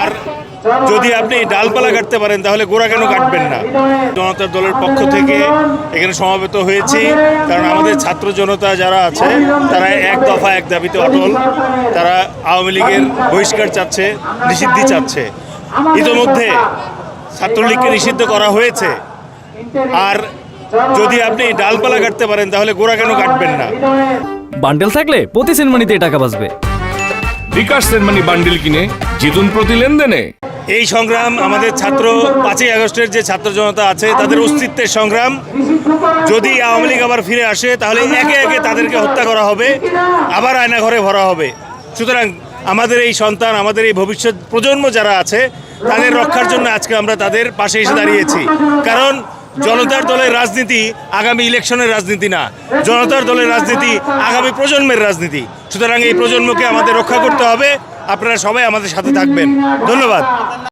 আর যদি আপনি ডালপালা কাটতে পারেন, তাহলে গোড়া কেন কাটবেন না? জনতা দলের পক্ষ থেকে এখানে সমাবেত হয়েছি, কারণ আমাদের ছাত্র জনতা যারা আছে, তারা এক দফা, এক দাবিতে অটল। তারা আওয়ামী লীগের বহিষ্কার চাচ্ছে, নিষিদ্ধি চাচ্ছে। ইতোমধ্যে ছাত্রলীগকে নিষিদ্ধ করা হয়েছে। আর যদি আপনি ডালপালা কাটতে পারেন, তাহলে গোড়া কেন কাটবেন না? বান্ডেল থাকলে প্রতি সেনমানিতে টাকা বাঁচবে। বিকাশ সেনমানি বান্ডিল কিনে জিতুন প্রতি লেনদেনে। এই সংগ্রাম আমাদের ছাত্র পাঁচই আগস্টের যে ছাত্র জনতা আছে, তাদের অস্তিত্বের সংগ্রাম, যদি আওয়ামী লীগ আবার ফিরে আসে, তাহলে একে একে তাদেরকে হত্যা করা হবে, আবার আয়না ঘরে ভরা হবে। সুতরাং আমাদের এই সন্তান, আমাদের এই ভবিষ্যৎ প্রজন্ম যারা আছে, তাদের রক্ষার জন্য আজকে আমরা তাদের পাশে এসে দাঁড়িয়েছি। কারণ জনতার দলের রাজনীতি আগামী ইলেকশনের রাজনীতি না। জনতার দলের রাজনীতি আগামী প্রজন্মের রাজনীতি। সুতরাং এই প্রজন্মকে আমাদের রক্ষা করতে হবে। আপনারা সবাই আমাদের সাথে থাকবেন। ধন্যবাদ।